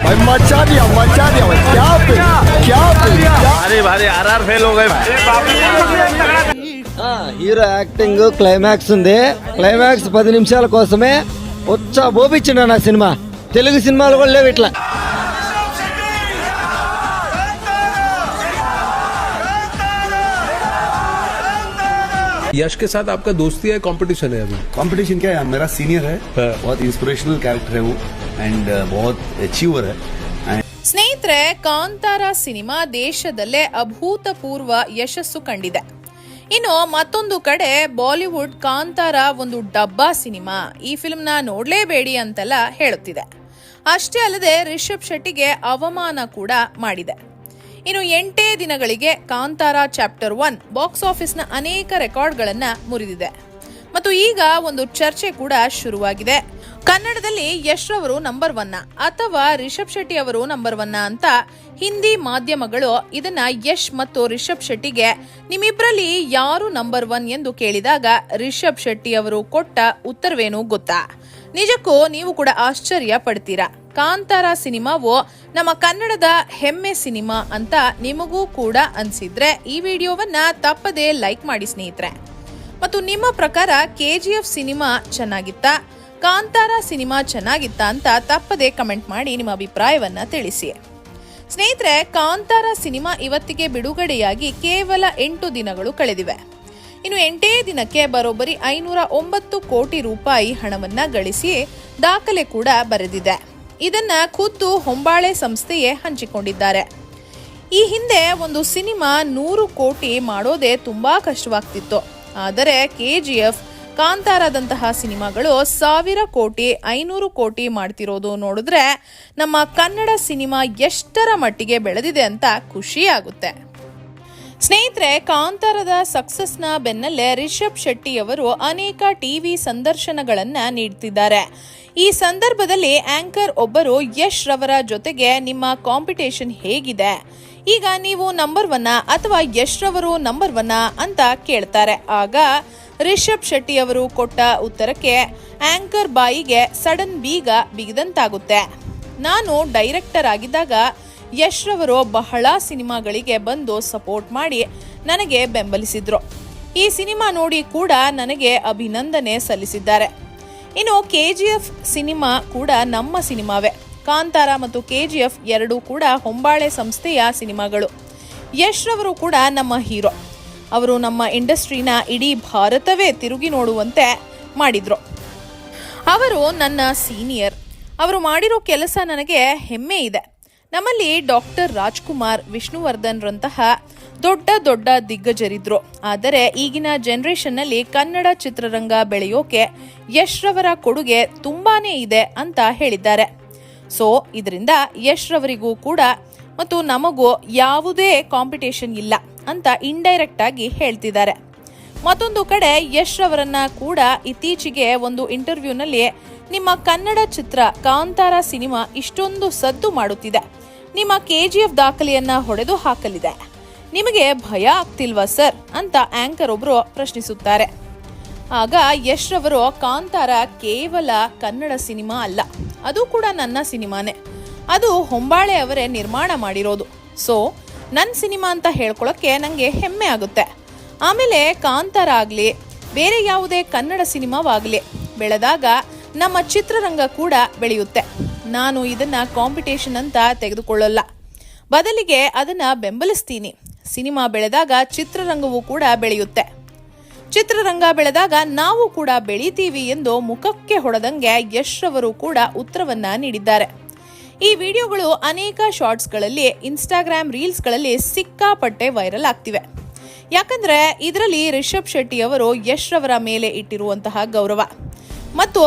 भाई मचा दिया मचा दिया भाई क्या फिल्म क्या फिल्म क्या भारी भारी आर आर फेल हो गए హీరో యాక్టింగ్ క్లైమాక్స్ ఉంది క్లైమాక్స్ పది నిమిషాల కోసమే వచ్చా బోపించిండు నా సినిమా తెలుగు సినిమాలు కూడా లేవు ఇట్లా यश के साथ आपका दोस्ती है कंपटीशन है अभी कंपटीशन क्या है मेरा सीनियर है बहुत इंस्पिरेशनल कैरेक्टर है वो ಅಂಡ್ ಬಹುತ್ ಅಚೀವರ್ ಸ್ನೇಹಿತರೆ, ಕಾಂತಾರ ಸಿನಿಮಾ ದೇಶದಲ್ಲೇ ಅಭೂತಪೂರ್ವ ಯಶಸ್ಸು ಕಂಡಿದೆ. ಇನ್ನು ಮತ್ತೊಂದು ಕಡೆ ಬಾಲಿವುಡ್ ಕಾಂತಾರ ಒಂದು ಡಬ್ಬಾ ಸಿನಿಮಾ ಈ ಫಿಲ್ಮ್ನ ನೋಡಲೇಬೇಡಿ ಅಂತೆಲ್ಲ ಹೇಳುತ್ತಿದೆ. ಅಷ್ಟೇ ಅಲ್ಲದೆ ರಿಷಬ್ ಶೆಟ್ಟಿಗೆ ಅವಮಾನ ಕೂಡ ಮಾಡಿದೆ. ಇನ್ನು ಎಂಟೇ ದಿನಗಳಿಗೆ ಕಾಂತಾರ ಚಾಪ್ಟರ್ ಒನ್ ಬಾಕ್ಸ್ ಆಫೀಸ್ನ ಅನೇಕ ರೆಕಾರ್ಡ್ಗಳನ್ನು ಮುರಿದಿದೆ. ಮತ್ತು ಈಗ ಒಂದು ಚರ್ಚೆ ಕೂಡ ಶುರುವಾಗಿದೆ. ಕನ್ನಡದಲ್ಲಿ ಯಶ್ ರವರು ನಂಬರ್ ಒನ್ನ ಅಥವಾ ರಿಷಬ್ ಶೆಟ್ಟಿ ಅವರು ನಂಬರ್ ಒನ್ನ ಅಂತ ಹಿಂದಿ ಮಾಧ್ಯಮಗಳು ಇದನ್ನ ಯಶ್ ಮತ್ತು ರಿಷಬ್ ಶೆಟ್ಟಿಗೆ ನಿಮ್ಮಿಬ್ಬರಲ್ಲಿ ಯಾರು ನಂಬರ್ ಒನ್ ಎಂದು ಕೇಳಿದಾಗ ರಿಷಬ್ ಶೆಟ್ಟಿ ಅವರು ಕೊಟ್ಟ ಉತ್ತರವೇನು ಗೊತ್ತಾ? ನಿಜಕ್ಕೂ ನೀವು ಕೂಡ ಆಶ್ಚರ್ಯ ಪಡ್ತೀರಾ? ಕಾಂತಾರ ಸಿನಿಮಾವು ನಮ್ಮ ಕನ್ನಡದ ಹೆಮ್ಮೆ ಸಿನಿಮಾ ಅಂತ ನಿಮಗೂ ಕೂಡ ಅನ್ಸಿದ್ರೆ ಈ ವಿಡಿಯೋವನ್ನ ತಪ್ಪದೇ ಲೈಕ್ ಮಾಡಿ ಸ್ನೇಹಿತರೆ. ಮತ್ತು ನಿಮ್ಮ ಪ್ರಕಾರ ಕೆಜಿಎಫ್ ಸಿನಿಮಾ ಚೆನ್ನಾಗಿತ್ತಾ? ಕಾಂತಾರ ಸಿನಿಮಾ ಚೆನ್ನಾಗಿತ್ತಾ ಅಂತ ತಪ್ಪದೆ ಕಮೆಂಟ್ ಮಾಡಿ ನಿಮ್ಮ ಅಭಿಪ್ರಾಯವನ್ನ ತಿಳಿಸಿ. ಸ್ನೇಹಿತರೆ, ಕಾಂತಾರ ಸಿನಿಮಾ ಇವತ್ತಿಗೆ ಬಿಡುಗಡೆಯಾಗಿ ಕೇವಲ ಎಂಟು ದಿನಗಳು ಕಳೆದಿವೆ. ಇನ್ನು ಎಂಟೇ ದಿನಕ್ಕೆ ಬರೋಬ್ಬರಿ ಐನೂರ ಒಂಬತ್ತು ಕೋಟಿ ರೂಪಾಯಿ ಹಣವನ್ನ ಗಳಿಸಿ ದಾಖಲೆ ಕೂಡ ಬರೆದಿದೆ. ಇದನ್ನ ಖುದ್ದು ಹೊಂಬಾಳೆ ಸಂಸ್ಥೆಯೇ ಹಂಚಿಕೊಂಡಿದ್ದಾರೆ. ಈ ಹಿಂದೆ ಒಂದು ಸಿನಿಮಾ ನೂರು ಕೋಟಿ ಮಾಡೋದೇ ತುಂಬಾ ಕಷ್ಟವಾಗ್ತಿತ್ತು. ಆದರೆ ಕೆಜಿಎಫ್ ಕಾಂತಾರದಂತಹ ಸಿನಿಮಾಗಳು ಸಾವಿರ ಕೋಟಿ, ಐನೂರು ಕೋಟಿ ಮಾಡ್ತಿರೋದು ನೋಡಿದ್ರೆ ನಮ್ಮ ಕನ್ನಡ ಸಿನಿಮಾ ಎಷ್ಟರ ಮಟ್ಟಿಗೆ ಬೆಳೆದಿದೆ ಅಂತ ಖುಷಿ ಆಗುತ್ತೆ ಸ್ನೇಹಿತರೆ, ಕಾಂತಾರದ ಸಕ್ಸಸ್ನ ಬೆನ್ನಲ್ಲೇ ರಿಷಬ್ ಶೆಟ್ಟಿ ಅವರು ಅನೇಕ ಟಿವಿ ಸಂದರ್ಶನಗಳನ್ನ ನೀಡ್ತಿದ್ದಾರೆ. ಈ ಸಂದರ್ಭದಲ್ಲಿ ಆಂಕರ್ ಒಬ್ಬರು ಯಶ್ ರವರ ಜೊತೆಗೆ ನಿಮ್ಮ ಕಾಂಪಿಟೇಷನ್ ಹೇಗಿದೆ? ಈಗ ನೀವು ನಂಬರ್ ಒನ್ನ ಅಥವಾ ಯಶ್ರವರು ನಂಬರ್ ಒನ್ನ ಅಂತ ಕೇಳ್ತಾರೆ. ಆಗ ರಿಷಬ್ ಶೆಟ್ಟಿ ಅವರು ಕೊಟ್ಟ ಉತ್ತರಕ್ಕೆ ಆಂಕರ್ ಬಾಯಿಗೆ ಸಡನ್ ಬೀಗ ಬಿಗಿದಂತಾಗುತ್ತೆ. ನಾನು ಡೈರೆಕ್ಟರ್ ಆಗಿದ್ದಾಗ ಯಶ್ರವರು ಬಹಳ ಸಿನಿಮಾಗಳಿಗೆ ಬಂದು ಸಪೋರ್ಟ್ ಮಾಡಿ ನನಗೆ ಬೆಂಬಲಿಸಿದ್ರು. ಈ ಸಿನಿಮಾ ನೋಡಿ ಕೂಡ ನನಗೆ ಅಭಿನಂದನೆ ಸಲ್ಲಿಸಿದ್ದಾರೆ. ಇನ್ನು ಕೆಜಿಎಫ್ ಸಿನಿಮಾ ಕೂಡ ನಮ್ಮ ಸಿನಿಮಾವೇ. ಕಾಂತಾರ ಮತ್ತು ಕೆಜಿಎಫ್ ಎರಡೂ ಕೂಡ ಹೊಂಬಾಳೆ ಸಂಸ್ಥೆಯ ಸಿನಿಮಾಗಳು. ಯಶ್ ರವರು ಕೂಡ ನಮ್ಮ ಹೀರೋ. ಅವರು ನಮ್ಮ ಇಂಡಸ್ಟ್ರಿನ ಇಡೀ ಭಾರತವೇ ತಿರುಗಿ ನೋಡುವಂತೆ ಮಾಡಿದ್ರು. ಅವರು ನನ್ನ ಸೀನಿಯರ್. ಅವರು ಮಾಡಿರೋ ಕೆಲಸ ನನಗೆ ಹೆಮ್ಮೆ ಇದೆ. ನಮ್ಮಲ್ಲಿ ಡಾಕ್ಟರ್ ರಾಜ್ಕುಮಾರ್ ವಿಷ್ಣುವರ್ಧನ್ ರಂತಹ ದೊಡ್ಡ ದೊಡ್ಡ ದಿಗ್ಗಜರಿದ್ರು. ಆದರೆ ಈಗಿನ ಜನರೇಷನ್ನಲ್ಲಿ ಕನ್ನಡ ಚಿತ್ರರಂಗ ಬೆಳೆಯೋಕೆ ಯಶ್ ರವರ ಕೊಡುಗೆ ತುಂಬಾನೇ ಇದೆ ಅಂತ ಹೇಳಿದ್ದಾರೆ. ಸೊ ಇದರಿಂದ ಯಶ್ ರವರಿಗೂ ಕೂಡ ಮತ್ತು ನಮಗೂ ಯಾವುದೇ ಕಾಂಪಿಟೇಷನ್ ಇಲ್ಲ ಅಂತ ಇಂಡೈರೆಕ್ಟ್ ಆಗಿ ಹೇಳ್ತಿದ್ದಾರೆ. ಮತ್ತೊಂದು ಕಡೆ ಯಶ್ ರವರನ್ನ ಕೂಡ ಇತ್ತೀಚೆಗೆ ಒಂದು ಇಂಟರ್ವ್ಯೂನಲ್ಲಿ ನಿಮ್ಮ ಕನ್ನಡ ಚಿತ್ರ ಕಾಂತಾರ ಸಿನಿಮಾ ಇಷ್ಟೊಂದು ಸದ್ದು ಮಾಡುತ್ತಿದೆ. ನಿಮ್ಮ ಕೆ ಜಿ ಎಫ್ ದಾಖಲೆಯನ್ನ ಹೊಡೆದು ಹಾಕಲಿದೆ. ನಿಮಗೆ ಭಯ ಆಗ್ತಿಲ್ವಾ ಸರ್? ಅಂತ ಆಂಕರ್ ಒಬ್ರು ಪ್ರಶ್ನಿಸುತ್ತಾರೆ. ಆಗ ಯಶ್ ರವರು ಕಾಂತಾರ ಕೇವಲ ಕನ್ನಡ ಸಿನಿಮಾ ಅಲ್ಲ, ಅದು ಕೂಡ ನನ್ನ ಸಿನಿಮಾನೇ. ಅದು ಹೊಂಬಾಳೆ ಅವರೇ ನಿರ್ಮಾಣ ಮಾಡಿರೋದು. ಸೊ ನನ್ನ ಸಿನಿಮಾ ಅಂತ ಹೇಳ್ಕೊಳಕ್ಕೆ ನನಗೆ ಹೆಮ್ಮೆ ಆಗುತ್ತೆ. ಆಮೇಲೆ ಕಾಂತಾರ ಆಗಲಿ, ಬೇರೆ ಯಾವುದೇ ಕನ್ನಡ ಸಿನಿಮಾವಾಗಲಿ ಬೆಳೆದಾಗ ನಮ್ಮ ಚಿತ್ರರಂಗ ಕೂಡ ಬೆಳೆಯುತ್ತೆ. ನಾನು ಇದನ್ನು ಕಾಂಪಿಟೇಷನ್ ಅಂತ ತೆಗೆದುಕೊಳ್ಳಲ್ಲ. ಬದಲಿಗೆ ಅದನ್ನು ಬೆಂಬಲಿಸ್ತೀನಿ. ಸಿನಿಮಾ ಬೆಳೆದಾಗ ಚಿತ್ರರಂಗವೂ ಕೂಡ ಬೆಳೆಯುತ್ತೆ. ಚಿತ್ರರಂಗ ಬೆಳೆದಾಗ ನಾವು ಕೂಡ ಬೆಳಿತೀವಿ ಎಂದು ಮುಖಕ್ಕೆ ಹೊಡೆದಂಗೆ ಯಶ್ ರವರು ಕೂಡ ಉತ್ತರವನ್ನ ನೀಡಿದ್ದಾರೆ. ಈ ವಿಡಿಯೋಗಳು ಅನೇಕ ಶಾರ್ಟ್ಸ್ಗಳಲ್ಲಿ, ಇನ್ಸ್ಟಾಗ್ರಾಮ್ ರೀಲ್ಸ್ಗಳಲ್ಲಿ ಸಿಕ್ಕಾಪಟ್ಟೆ ವೈರಲ್ ಆಗ್ತಿವೆ. ಯಾಕಂದ್ರೆ ಇದರಲ್ಲಿ ರಿಷಬ್ ಶೆಟ್ಟಿ ಅವರು ಯಶ್ ರವರ ಮೇಲೆ ಇಟ್ಟಿರುವಂತಹ ಗೌರವ. ಮತ್ತು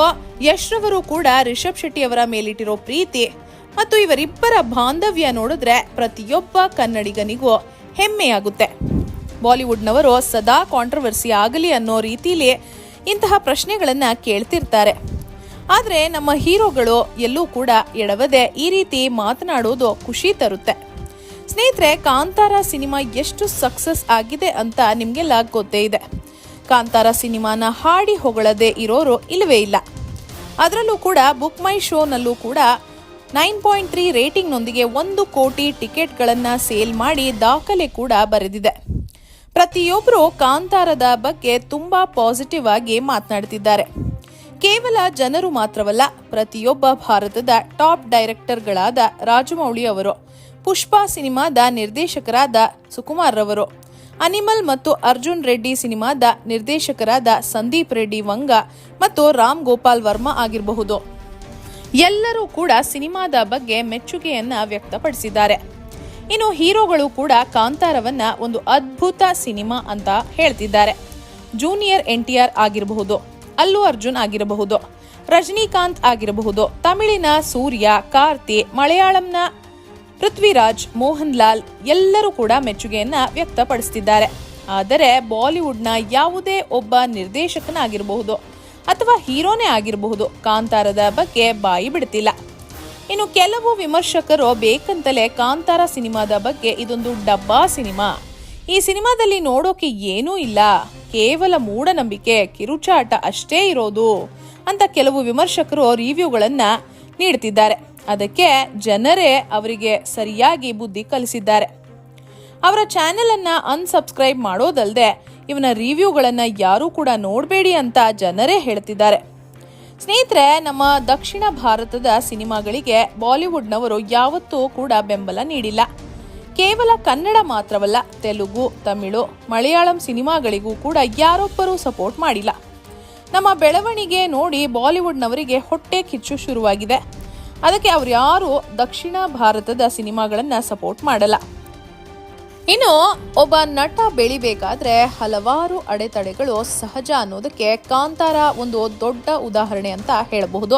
ಯಶ್ ರವರು ಕೂಡ ರಿಷಬ್ ಶೆಟ್ಟಿ ಅವರ ಮೇಲಿಟ್ಟಿರೋ ಪ್ರೀತಿ ಮತ್ತು ಇವರಿಬ್ಬರ ಬಾಂಧವ್ಯ ನೋಡಿದ್ರೆ ಪ್ರತಿಯೊಬ್ಬ ಕನ್ನಡಿಗನಿಗೂ ಹೆಮ್ಮೆಯಾಗುತ್ತೆ. ಬಾಲಿವುಡ್ನವರು ಸದಾ ಕಾಂಟ್ರವರ್ಸಿ ಆಗಲಿ ಅನ್ನೋ ರೀತಿಲಿ ಇಂತಹ ಪ್ರಶ್ನೆಗಳನ್ನು ಕೇಳ್ತಿರ್ತಾರೆ. ಆದರೆ ನಮ್ಮ ಹೀರೋಗಳು ಎಲ್ಲೂ ಕೂಡ ಎಡವದೆ ಈ ರೀತಿ ಮಾತನಾಡೋದು ಖುಷಿ ತರುತ್ತೆ. ಸ್ನೇಹಿತರೆ, ಕಾಂತಾರ ಸಿನಿಮಾ ಎಷ್ಟು ಸಕ್ಸಸ್ ಆಗಿದೆ ಅಂತ ನಿಮಗೆಲ್ಲ ಗೊತ್ತೇ ಇದೆ. ಕಾಂತಾರ ಸಿನಿಮಾನ ಹಾಡಿ ಹೊಗಳದೆ ಇರೋರು ಇಲ್ಲವೇ ಇಲ್ಲ. ಅದರಲ್ಲೂ ಕೂಡ ಬುಕ್ ಮೈ ಶೋನಲ್ಲೂ ಕೂಡ ನೈನ್ ಪಾಯಿಂಟ್ ತ್ರೀ ರೇಟಿಂಗ್ನೊಂದಿಗೆ ಒಂದು ಕೋಟಿ ಟಿಕೆಟ್ಗಳನ್ನು ಸೇಲ್ ಮಾಡಿ ದಾಖಲೆ ಕೂಡ ಬರೆದಿದೆ. ಪ್ರತಿಯೊಬ್ಬರು ಕಾಂತಾರದ ಬಗ್ಗೆ ತುಂಬಾ ಪಾಸಿಟಿವ್ ಆಗಿ ಮಾತನಾಡುತ್ತಿದ್ದಾರೆ ಕೇವಲ ಜನರು ಮಾತ್ರವಲ್ಲ, ಪ್ರತಿಯೊಬ್ಬ ಭಾರತದ ಟಾಪ್ ಡೈರೆಕ್ಟರ್ಗಳಾದ ರಾಜಮೌಳಿ ಅವರು, ಪುಷ್ಪ ಸಿನಿಮಾದ ನಿರ್ದೇಶಕರಾದ ಸುಕುಮಾರ್ ರವರು, ಅನಿಮಲ್ ಮತ್ತು ಅರ್ಜುನ್ ರೆಡ್ಡಿ ಸಿನಿಮಾದ ನಿರ್ದೇಶಕರಾದ ಸಂದೀಪ್ ರೆಡ್ಡಿ ವಂಗ ಮತ್ತು ರಾಮ್ ಗೋಪಾಲ್ ವರ್ಮಾ ಆಗಿರಬಹುದು. ಎಲ್ಲರೂ ಕೂಡ ಸಿನಿಮಾದ ಬಗ್ಗೆ ಮೆಚ್ಚುಗೆಯನ್ನ ವ್ಯಕ್ತಪಡಿಸಿದ್ದಾರೆ. ಇನ್ನು ಹೀರೋಗಳು ಕೂಡ ಕಾಂತಾರವನ್ನ ಒಂದು ಅದ್ಭುತ ಸಿನಿಮಾ ಅಂತ ಹೇಳ್ತಿದ್ದಾರೆ. ಜೂನಿಯರ್ ಎನ್ ಟಿ ಆರ್ ಆಗಿರಬಹುದು, ಅಲ್ಲು ಅರ್ಜುನ್ ಆಗಿರಬಹುದು, ರಜನಿಕಾಂತ್ ಆಗಿರಬಹುದು, ತಮಿಳಿನ ಸೂರ್ಯ, ಕಾರ್ತಿ, ಮಲಯಾಳಂನ ಪೃಥ್ವಿರಾಜ್ ಮೋಹನ್ ಲಾಲ್ ಎಲ್ಲರೂ ಕೂಡ ಮೆಚ್ಚುಗೆಯನ್ನ ವ್ಯಕ್ತಪಡಿಸುತ್ತಿದ್ದಾರೆ ಆದರೆ ಬಾಲಿವುಡ್ನ ಯಾವುದೇ ಒಬ್ಬ ನಿರ್ದೇಶಕನಾಗಿರಬಹುದು ಅಥವಾ ಹೀರೋನೇ ಆಗಿರಬಹುದು ಕಾಂತಾರದ ಬಗ್ಗೆ ಬಾಯಿ ಬಿಡ್ತಿಲ್ಲ. ಇನ್ನು ಕೆಲವು ವಿಮರ್ಶಕರು ಬೇಕಂತಲೇ ಕಾಂತಾರ ಸಿನಿಮಾದ ಬಗ್ಗೆ ಇದೊಂದು ಡಬ್ಬಾ ಸಿನಿಮಾ. ಈ ಸಿನಿಮಾದಲ್ಲಿ ನೋಡೋಕೆ ಏನೂ ಇಲ್ಲ. ಕೇವಲ ಮೂಢನಂಬಿಕೆ, ಕಿರುಚಾಟ ಅಷ್ಟೇ ಇರೋದು ಅಂತ ಕೆಲವು ವಿಮರ್ಶಕರು ರಿವ್ಯೂಗಳನ್ನ ನೀಡ್ತಿದ್ದಾರೆ. ಅದಕ್ಕೆ ಜನರೇ ಅವರಿಗೆ ಸರಿಯಾಗಿ ಬುದ್ಧಿ ಕಲಿಸಿದ್ದಾರೆ. ಅವರ ಚಾನೆಲ್ ಅನ್ನ ಅನ್ಸಬ್ಸ್ಕ್ರೈಬ್ ಮಾಡೋದಲ್ಲದೆ ಇವನ ರಿವ್ಯೂಗಳನ್ನ ಯಾರೂ ಕೂಡ ನೋಡಬೇಡಿ ಅಂತ ಜನರೇ ಹೇಳ್ತಿದ್ದಾರೆ. ಸ್ನೇಹಿತರೆ, ನಮ್ಮ ದಕ್ಷಿಣ ಭಾರತದ ಸಿನಿಮಾಗಳಿಗೆ ಬಾಲಿವುಡ್ನವರು ಯಾವತ್ತೂ ಕೂಡ ಬೆಂಬಲ ನೀಡಿಲ್ಲ. ಕೇವಲ ಕನ್ನಡ ಮಾತ್ರವಲ್ಲ, ತೆಲುಗು, ತಮಿಳು, ಮಲಯಾಳಂ ಸಿನಿಮಾಗಳಿಗೂ ಕೂಡ ಯಾರೊಬ್ಬರೂ ಸಪೋರ್ಟ್ ಮಾಡಿಲ್ಲ. ನಮ್ಮ ಬೆಳವಣಿಗೆ ನೋಡಿ ಬಾಲಿವುಡ್ನವರಿಗೆ ಹೊಟ್ಟೆ ಕಿಚ್ಚು ಶುರುವಾಗಿದೆ. ಅದಕ್ಕೆ ಅವ್ರು ಯಾರು ದಕ್ಷಿಣ ಭಾರತದ ಸಿನಿಮಾಗಳನ್ನ ಸಪೋರ್ಟ್ ಮಾಡಲ್ಲ. ಇನ್ನು ಒಬ್ಬ ನಟ ಬೆಳಿಬೇಕಾದ್ರೆ ಹಲವಾರು ಅಡೆತಡೆಗಳು ಸಹಜ ಅನ್ನೋದಕ್ಕೆ ಕಾಂತಾರ ಒಂದು ದೊಡ್ಡ ಉದಾಹರಣೆ ಅಂತ ಹೇಳಬಹುದು.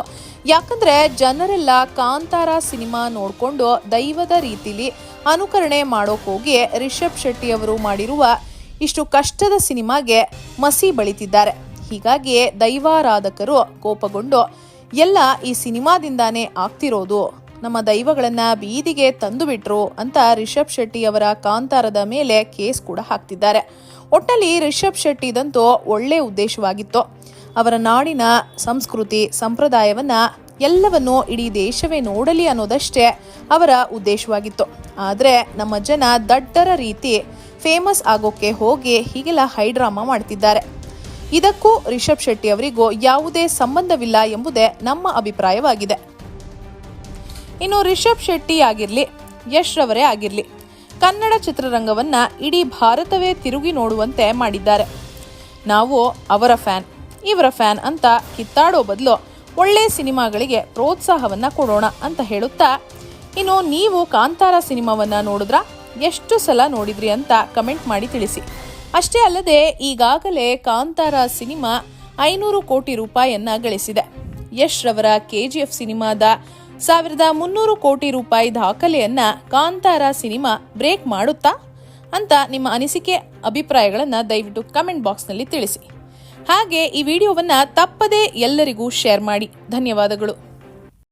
ಯಾಕಂದ್ರೆ ಜನರೆಲ್ಲ ಕಾಂತಾರ ಸಿನಿಮಾ ನೋಡ್ಕೊಂಡು ದೈವದ ರೀತಿಲಿ ಅನುಕರಣೆ ಮಾಡೋಕೋಗಿ ರಿಷಬ್ ಶೆಟ್ಟಿ ಅವರು ಮಾಡಿರುವ ಇಷ್ಟು ಕಷ್ಟದ ಸಿನಿಮಾಗೆ ಮಸಿ ಬಳಿತಿದ್ದಾರೆ. ಹೀಗಾಗಿ ದೈವಾರಾಧಕರು ಕೋಪಗೊಂಡು ಎಲ್ಲ ಈ ಸಿನಿಮಾದಿಂದಾನೇ ಆಗ್ತಿರೋದು. ನಮ್ಮ ದೈವಗಳನ್ನ ಬೀದಿಗೆ ತಂದು ಬಿಟ್ರು ಅಂತ ರಿಷಬ್ ಶೆಟ್ಟಿ ಅವರ ಕಾಂತಾರದ ಮೇಲೆ ಕೇಸ್ ಕೂಡ ಹಾಕ್ತಿದ್ದಾರೆ. ಒಟ್ಟಲ್ಲಿ ರಿಷಬ್ ಶೆಟ್ಟಿದಂತೂ ಒಳ್ಳೆ ಉದ್ದೇಶವಾಗಿತ್ತು. ಅವರ ನಾಡಿನ ಸಂಸ್ಕೃತಿ, ಸಂಪ್ರದಾಯವನ್ನ ಎಲ್ಲವನ್ನು ಇಡೀ ದೇಶವೇ ನೋಡಲಿ ಅನ್ನೋದಷ್ಟೇ ಅವರ ಉದ್ದೇಶವಾಗಿತ್ತು. ಆದರೆ ನಮ್ಮ ಜನ ದಡ್ಡರ ರೀತಿ ಫೇಮಸ್ ಆಗೋಕೆ ಹೋಗಿ ಹೀಗೆಲ್ಲ ಹೈಡ್ರಾಮಾ ಮಾಡ್ತಿದ್ದಾರೆ. ಇದಕ್ಕೂ ರಿಷಬ್ ಶೆಟ್ಟಿ ಅವರಿಗೂ ಯಾವುದೇ ಸಂಬಂಧವಿಲ್ಲ ಎಂಬುದೇ ನಮ್ಮ ಅಭಿಪ್ರಾಯವಾಗಿದೆ. ಇನ್ನು ರಿಷಬ್ ಶೆಟ್ಟಿ ಆಗಿರಲಿ, ಯಶ್ ರವರೇ ಆಗಿರಲಿ, ಕನ್ನಡ ಚಿತ್ರರಂಗವನ್ನ ಇಡೀ ಭಾರತವೇ ತಿರುಗಿ ನೋಡುವಂತೆ ಮಾಡಿದ್ದಾರೆ. ನಾವು ಅವರ ಫ್ಯಾನ್, ಇವರ ಫ್ಯಾನ್ ಅಂತ ಕಿತ್ತಾಡೋ ಬದಲು ಒಳ್ಳೆ ಸಿನಿಮಾಗಳಿಗೆ ಪ್ರೋತ್ಸಾಹವನ್ನ ಕೊಡೋಣ ಅಂತ ಹೇಳುತ್ತಾ, ಇನ್ನು ನೀವು ಕಾಂತಾರ ಸಿನಿಮಾವನ್ನ ನೋಡಿದ್ರ? ಎಷ್ಟು ಸಲ ನೋಡಿದ್ರಿ ಅಂತ ಕಮೆಂಟ್ ಮಾಡಿ ತಿಳಿಸಿ. ಅಷ್ಟೇ ಅಲ್ಲದೆ ಈಗಾಗಲೇ ಕಾಂತಾರ ಸಿನಿಮಾ ಐನೂರು ಕೋಟಿ ರೂಪಾಯಿಯನ್ನ ಗಳಿಸಿದೆ. ಯಶ್ ರವರ ಕೆಜಿಎಫ್ ಸಿನಿಮಾದ ಸಾವಿರದ ಮುನ್ನೂರು ಕೋಟಿ ರೂಪಾಯಿ ದಾಖಲೆಯನ್ನ ಕಾಂತಾರ ಸಿನಿಮಾ ಬ್ರೇಕ್ ಮಾಡುತ್ತಾ ಅಂತ ನಿಮ್ಮ ಅನಿಸಿಕೆ ಅಭಿಪ್ರಾಯಗಳನ್ನು ದಯವಿಟ್ಟು ಕಮೆಂಟ್ ಬಾಕ್ಸ್ನಲ್ಲಿ ತಿಳಿಸಿ. ಹಾಗೆ ಈ ವಿಡಿಯೋವನ್ನ ತಪ್ಪದೇ ಎಲ್ಲರಿಗೂ ಶೇರ್ ಮಾಡಿ. ಧನ್ಯವಾದಗಳು.